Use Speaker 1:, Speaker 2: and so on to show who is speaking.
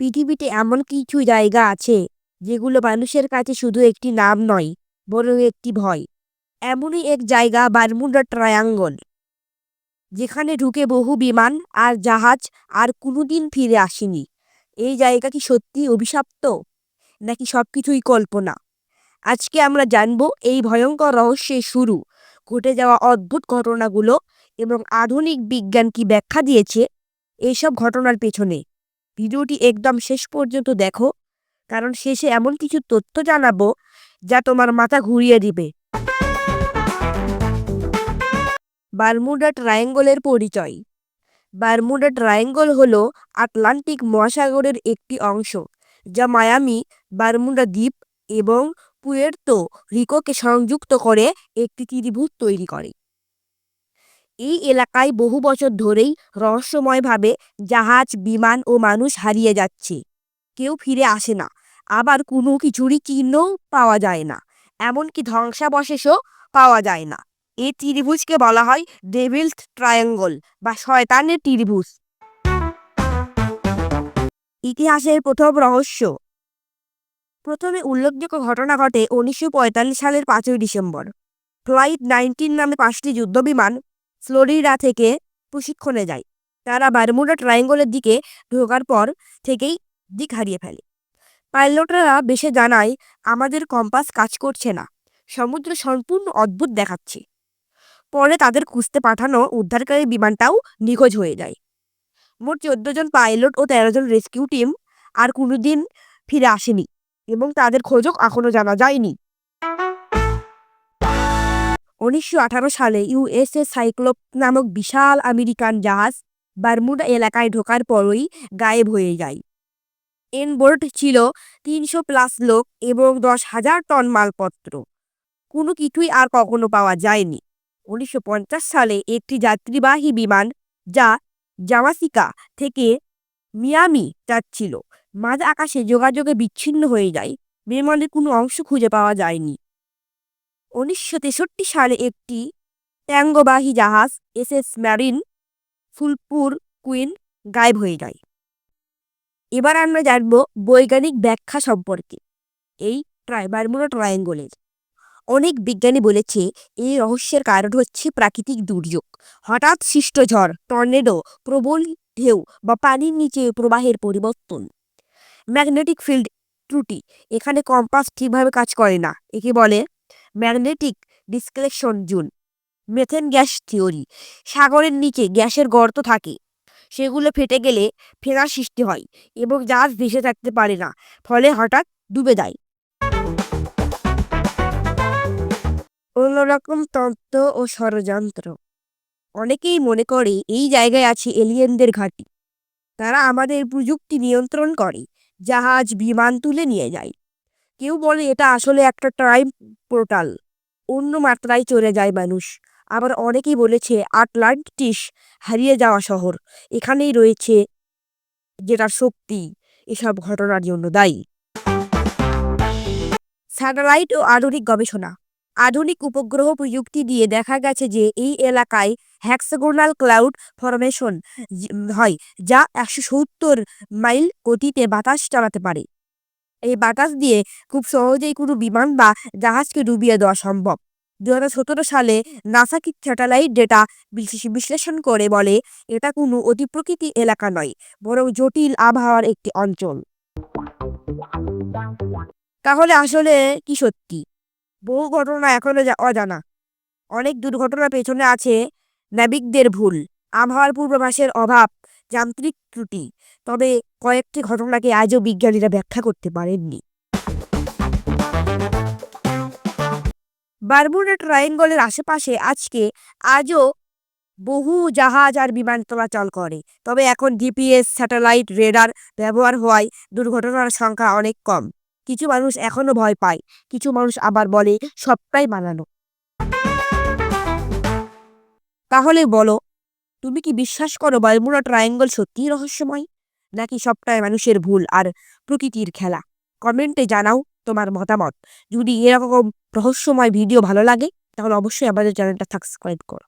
Speaker 1: পৃথিবীতে এমন কিছু জায়গা আছে, যেগুলো মানুষের কাছে শুধু একটি নাম নয়, বরং একটি ভয়। এমনই এক জায়গা, বারমুডা ট্রায়াঙ্গল, যেখানে ঢুকে বহু বিমান আর জাহাজ আর কোনোদিন ফিরে আসেনি। এই জায়গা কি সত্যি অভিশাপ্ত, নাকি সব কিছুই কল্পনা? আজকে আমরা জানব এই ভয়ঙ্কর রহস্যের শুরু। ঘটে যাওয়া অদ্ভুত ঘটনাগুলো এবং আধুনিক বিজ্ঞান কি ব্যাখ্যা দিয়েছে এইসব ঘটনার পেছনে। ভিডিওটি একদম শেষ পর্যন্ত দেখো, কারণ শেষে এমন কিছু তথ্য জানাব যা তোমার মাথা ঘুরিয়ে দিবে। বারমুডা ট্রায়াঙ্গলের পরিচয়। বারমুডা ট্রায়াঙ্গল হল আটলান্টিক মহাসাগরের একটি অংশ, যা মায়ামি, বারমুডা দ্বীপ এবং পুয়ের্তো রিকোকে সংযুক্ত করে একটি ত্রিভুজ তৈরি করে। এই এলাকায় বহু বছর ধরেই রহস্যময়ভাবে জাহাজ, বিমান ও মানুষ হারিয়ে যাচ্ছে। কেউ ফিরে আসে না। আবার কোনো কিছুরই চিহ্নও পাওয়া যায় না। এমনকি ধ্বংসাবশেষও পাওয়া যায় না। এই ত্রিভুজকে বলা হয় ডেভিলস ট্রায়াঙ্গল বা শয়তানের ত্রিভুজ। ইতিহাসের প্রথম রহস্য। প্রথমে উল্লেখযোগ্য ঘটনা ঘটে উনিশশো পঁয়তাল্লিশ সালের পাঁচই ডিসেম্বর। ফ্লাইট নাইনটিন নামে পাঁচটি যুদ্ধবিমান ফ্লোরিডা থেকে প্রশিক্ষণে যায়। তারা বারমুডা ট্রায়াঙ্গলের দিকে ঢোকার পর থেকেই দিক হারিয়ে ফেলে। পাইলটরা বেশে জানায়, আমাদের কম্পাস কাজ করছে না। সমুদ্র সম্পূর্ণ অদ্ভুত দেখাচ্ছে। পরে তাদের খুঁজতে পাঠানো উদ্ধারকারী বিমানটাও নিখোঁজ হয়ে যায়। মোট চোদ্দ জন পাইলট ও তেরো জন রেস্কিউ টিম আর কোনোদিন ফিরে আসেনি এবং তাদের খোঁজও এখনও জানা যায়নি। উনিশশো আঠারো সালে ইউএসএ সাইক্লোপ নামক বিশাল আমেরিকান জাহাজ বারমুডা এলাকায় ঢোকার পরই গায়েব হয়ে যায়। এনবোর্ড ছিল তিনশো প্লাস লোক এবং দশ হাজার টন মালপত্র। কোনো কিছুই আর কখনো পাওয়া যায়নি। উনিশশো পঞ্চাশ সালে একটি যাত্রীবাহী বিমান যা জামাসিকা থেকে মিয়ামি যাচ্ছিল। মাঝ আকাশে যোগাযোগে বিচ্ছিন্ন হয়ে যায়। বিমানের কোনো অংশ খুঁজে পাওয়া যায়নি। উনিশশো তেষট্টি সালে একটি ট্যাঙ্গোবাহী জাহাজ S S marine sulphur queen গায়েব হয়ে যায়। এবার আমরা জানব বৈজ্ঞানিক ব্যাখ্যা সম্পর্কে, এই বারমুডা ট্রায়াঙ্গলের। অনেক বিজ্ঞানী বলেছে এই রহস্যের কারণ হচ্ছে প্রাকৃতিক দুর্যোগ। হঠাৎ সৃষ্ট ঝড়, টর্নেডো, প্রবল ঢেউ বা পানির নিচে প্রবাহের পরিবর্তন। ম্যাগনেটিক ফিল্ড ত্রুটি, এখানে কম্পাস ঠিকভাবে কাজ করে না, একে বলে ম্যাগনেটিক ডিসক্লেকশন জুন, মেথেন গ্যাস থিওরি। সাগরের নিচে গ্যাসের গর্ত থাকে, সেগুলো ফেটে গেলে ফেনার সৃষ্টি হয় এবং জাহাজ ভেসে থাকতে পারে না, ফলে হঠাৎ ডুবে যায়। অন্যরকম তত্ত্ব ও ষড়যন্ত্র। অনেকেই মনে করে এই জায়গায় আছে এলিয়েনদের ঘাঁটি। তারা আমাদের প্রযুক্তি নিয়ন্ত্রণ করে, জাহাজ বিমান তুলে নিয়ে যায়। কেউ বলে এটা আসলে একটা টাইম পোর্টাল অন্য মাত্রায় চলে যায় মানুষ। আবার অনেকেই বলেছে, আটলান্টিস হারিয়ে যাওয়া শহর, এখানেই রয়েছে যেটার শক্তি এসব ঘটনার জন্য দায়ী। স্যাটেলাইট ও আধুনিক গবেষণা। আধুনিক উপগ্রহ প্রযুক্তি দিয়ে দেখা গেছে যে এই এলাকায় হ্যাক্সাগোনাল ক্লাউড ফরমেশন হয়, যা একশো সত্তর মাইল গতিতে বাতাস চালাতে পারে। এই বাতাস দিয়ে খুব সহজেই কোনো বিমান বা জাহাজকে ডুবিয়ে দেওয়া সম্ভব। দুহাজার সতেরো সালে নাসা কি স্যাটেলাইট ডেটা বিশ্লেষণ করে বলে, এটা কোনো অতিপ্রকৃতি এলাকা নয়, বরং জটিল আবহাওয়ার একটি অঞ্চল। তাহলে আসলে কি সত্যি? বহু ঘটনা এখনও অজানা। অনেক দুর্ঘটনার পেছনে আছে নাবিকদের ভুল, আবহাওয়ার পূর্বাভাসের অভাব যান্ত্রিক ত্রুটি। তবে কয়েকটি ঘটনাকে আজও বিজ্ঞানীরা ব্যাখ্যা করতে পারেননি। বারমুডা ট্রায়াঙ্গলের আশেপাশে আজকে আজও বহু জাহাজ আর বিমান চলাচল করে। তবে এখন জিপিএস, স্যাটেলাইট, রেডার ব্যবহার হওয়ায় দুর্ঘটনার সংখ্যা অনেক কম। কিছু মানুষ এখনও ভয় পায়, কিছু মানুষ আবার বলে সবটাই মানানো। তাহলে বলো তুমি কি বিশ্বাস করো বালমুরা ট্রায়াঙ্গল সত্যিই রহস্যময়? নাকি সবটাই মানুষের ভুল আর প্রকৃতির খেলা? কমেন্টে জানাও তোমার মতামত। যদি এরকম রহস্যময় ভিডিও ভালো লাগে, তাহলে অবশ্যই আমাদের চ্যানেলটা সাবস্ক্রাইব করো।